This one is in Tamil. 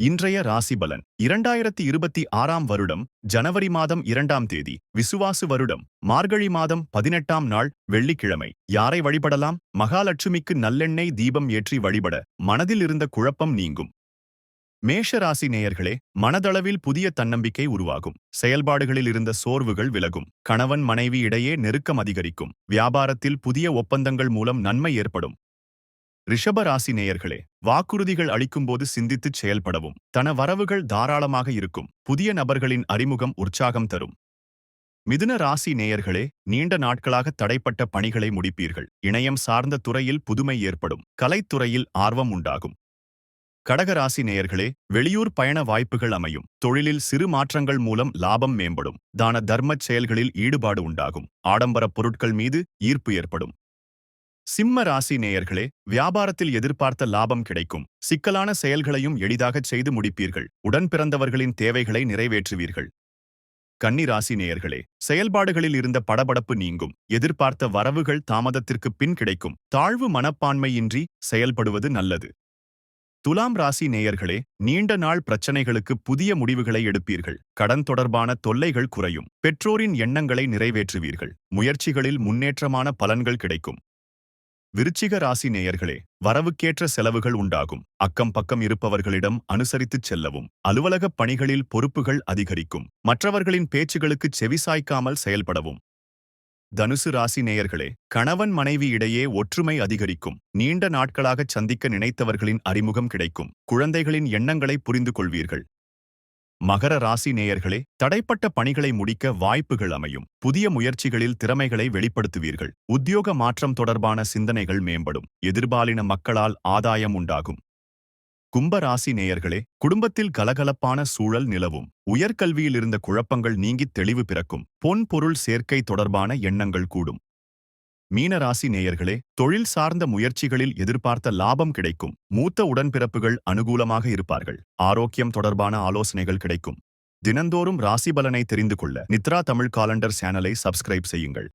இன்றைய ராசி பலன். இரண்டாயிரத்தி இருபத்தி ஆறாம் வருடம் ஜனவரி மாதம் இரண்டாம் தேதி விசுவாசு வருடம். மார்கழி மாதம் பதினெட்டாம் நாள் வெள்ளிக்கிழமை. யாரை வழிபடலாம்? மகாலட்சுமிக்கு நல்லெண்ணெய் தீபம் ஏற்றி வழிபட. மனதில் இருந்த குழப்பம் நீங்கும். மேஷ ராசி நேயர்களே மனதளவில் புதிய தன்னம்பிக்கை உருவாகும். செயல்பாடுகளில் இருந்த சோர்வுகள் விலகும். கணவன் மனைவி இடையே நெருக்கம் அதிகரிக்கும். வியாபாரத்தில் புதிய ஒப்பந்தங்கள் மூலம் நன்மை ஏற்படும். ரிஷபராசி நேயர்களே வாக்குறுதிகள் அளிக்கும்போது சிந்தித்துச் செயல்படவும் தன வரவுகள் தாராளமாக இருக்கும் புதிய நபர்களின் அறிமுகம் உற்சாகம் தரும். மிதுன ராசி நேயர்களே நீண்ட நாட்களாக தடைப்பட்ட பணிகளை முடிப்பீர்கள் இணையம் சார்ந்த துறையில் புதுமை ஏற்படும் கலைத்துறையில் ஆர்வம் உண்டாகும். கடகராசி நேயர்களே வெளியூர் பயண வாய்ப்புகள் அமையும் தொழிலில் சிறு மாற்றங்கள் மூலம் லாபம் மேம்படும் தான தர்மச் செயல்களில் ஈடுபாடு உண்டாகும் ஆடம்பரப் பொருட்கள் மீது ஈர்ப்பு ஏற்படும். சிம்ம ராசி நேயர்களே வியாபாரத்தில் எதிர்பார்த்த லாபம் கிடைக்கும். சிக்கலான செயல்களையும் எளிதாகச் செய்து முடிப்பீர்கள். உடன் பிறந்தவர்களின் தேவைகளை நிறைவேற்றுவீர்கள். கன்னி ராசி நேயர்களே செயல்பாடுகளில் இருந்த படபடப்பு நீங்கும். எதிர்பார்த்த வரவுகள் தாமதத்திற்கு பின் கிடைக்கும். தாழ்வு மனப்பான்மையின்றி செயல்படுவது நல்லது. துலாம் ராசி நேயர்களே நீண்ட நாள் பிரச்சனைகளுக்கு புதிய முடிவுகளை எடுப்பீர்கள். கடன் தொடர்பான தொல்லைகள் குறையும். பெற்றோரின் எண்ணங்களை நிறைவேற்றுவீர்கள். முயற்சிகளில் முன்னேற்றமான பலன்கள் கிடைக்கும். விருச்சிக ராசி நேயர்களே வரவுக்கேற்ற செலவுகள் உண்டாகும். அக்கம் பக்கம் இருப்பவர்களிடம் அனுசரித்துச் செல்லவும். அலுவலகப் பணிகளில் பொறுப்புகள் அதிகரிக்கும். மற்றவர்களின் பேச்சுகளுக்கு செவிசாய்க்காமல் செயல்படவும். தனுசு ராசி நேயர்களே கணவன் மனைவி இடையே ஒற்றுமை அதிகரிக்கும். நீண்ட நாட்களாகச் சந்திக்க நினைத்தவர்களின் அறிமுகம் கிடைக்கும். குழந்தைகளின் எண்ணங்களை புரிந்து கொள்வீர்கள் மகர ராசி நேயர்களே தடைப்பட்ட பணிகளை முடிக்க வாய்ப்புகள் அமையும். புதிய முயற்சிகளில் திறமைகளை வெளிப்படுத்துவீர்கள். உத்தியோக மாற்றம் தொடர்பான சிந்தனைகள் மேம்படும். எதிர்பாலின மக்களால் ஆதாயம் உண்டாகும். கும்ப ராசி நேயர்களே குடும்பத்தில் கலகலப்பான சூழல் நிலவும். உயர்கல்வியில் இருந்த குழப்பங்கள் நீங்கித் தெளிவு பிறக்கும். பொன் பொருள் சேர்க்கை தொடர்பான எண்ணங்கள் கூடும். மீனராசி நேயர்களே தொழில் சார்ந்த முயற்சிகளில் எதிர்பார்த்த லாபம் கிடைக்கும். மூத்த உடன்பிறப்புகள் அனுகூலமாக இருப்பார்கள். ஆரோக்கியம் தொடர்பான ஆலோசனைகள் கிடைக்கும். தினந்தோறும் ராசி பலனை தெரிந்து கொள்ள நித்ரா தமிழ் காலண்டர் சேனலை சப்ஸ்கிரைப் செய்யுங்கள்.